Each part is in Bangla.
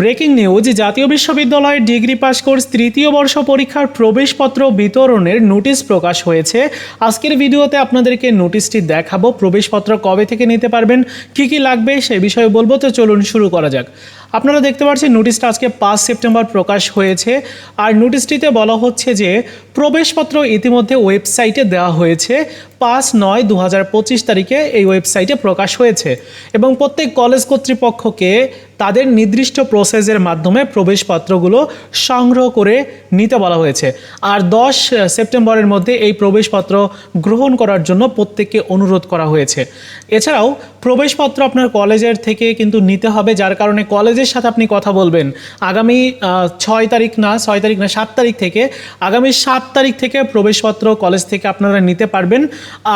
ব্রেকিং নিউজ জাতীয় বিশ্ববিদ্যালয়ের ডিগ্রি পাস কোর্স তৃতীয় বর্ষ পরীক্ষার প্রবেশপত্র বিতরণের নোটিশ প্রকাশ হয়েছে। আজকের ভিডিওতে আপনাদেরকে নোটিশটি দেখাবো। প্রবেশপত্র কবে থেকে নিতে পারবেন, কি কি লাগবে সে বিষয়ে বলব। তো চলুন শুরু করা যাক। আপনারা দেখতে পাচ্ছেন, নোটিশটা আজকে পাঁচ সেপ্টেম্বর প্রকাশ হয়েছে। আর নোটিশটিতে বলা হচ্ছে যে, প্রবেশপত্র ইতিমধ্যে ওয়েবসাইটে দেওয়া হয়েছে। পাঁচ নয় দু তারিখে এই ওয়েবসাইটে প্রকাশ হয়েছে। এবং প্রত্যেক কলেজ কর্তৃপক্ষকে তাদের নির্দিষ্ট প্রসেসের মাধ্যমে প্রবেশপত্রগুলো সংগ্রহ করে নিতে বলা হয়েছে। আর দশ সেপ্টেম্বরের মধ্যে এই প্রবেশপত্র গ্রহণ করার জন্য প্রত্যেককে অনুরোধ করা হয়েছে। এছাড়াও প্রবেশপত্র আপনার কলেজের থেকে কিন্তু নিতে হবে, যার কারণে কলেজের সাথে আপনি কথা বলবেন। আগামী ছয় তারিখ না, ছয় তারিখ না, সাত তারিখ থেকে, আগামী সাত তারিখ থেকে প্রবেশপত্র কলেজ থেকে আপনারা নিতে পারবেন।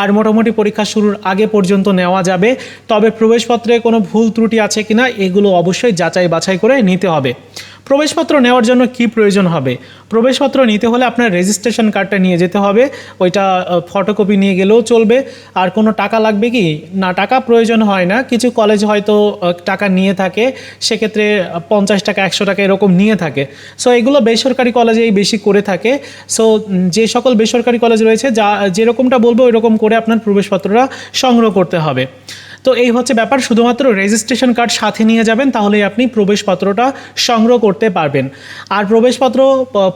আর মোটামুটি পরীক্ষা শুরুর আগে পর্যন্ত নেওয়া যাবে। তবে প্রবেশপত্রে কোনো ভুল ত্রুটি আছে কিনা, এগুলো অবশ্যই যাচাই বাছাই করে নিতে হবে। প্রবেশপত্র নেওয়ার জন্য কি প্রয়োজন হবে? প্রবেশপত্র নিতে হলে আপনার রেজিস্ট্রেশন কার্ডটা নিয়ে যেতে হবে। ওইটা ফটোকপি নিয়ে গেলেও চলবে। আর কোনো টাকা লাগবে কি? না, টাকা প্রয়োজন হয় না। কিছু কলেজ হয়তো টাকা নিয়ে থাকে। সেক্ষেত্রে পঞ্চাশ টাকা, একশো টাকা এরকম নিয়ে থাকে। সো এগুলো বেসরকারি কলেজেই বেশি করে থাকে। সো যে সকল বেসরকারি কলেজ রয়েছে, যা, যেরকমটা বলব, ওইরকম করে আপনার প্রবেশপত্রটা সংগ্রহ করতে হবে। তো এই হচ্ছে ব্যাপার, শুধুমাত্র রেজিস্ট্রেশন কার্ড সাথে নিয়ে যাবেন, তাহলেই আপনি প্রবেশপত্রটা সংগ্রহ করতে পারবেন। আর প্রবেশপত্র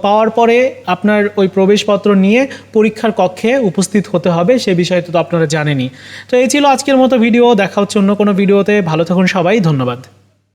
পাওয়ার পরে আপনার ওই প্রবেশপত্র নিয়ে পরীক্ষার কক্ষে উপস্থিত হতে হবে, সে বিষয়ে তো আপনারা জানেনই। তো এই ছিল আজকের মতো ভিডিও, দেখা হচ্ছে অন্য কোনো ভিডিওতে, ভালো থাকুন সবাই, ধন্যবাদ।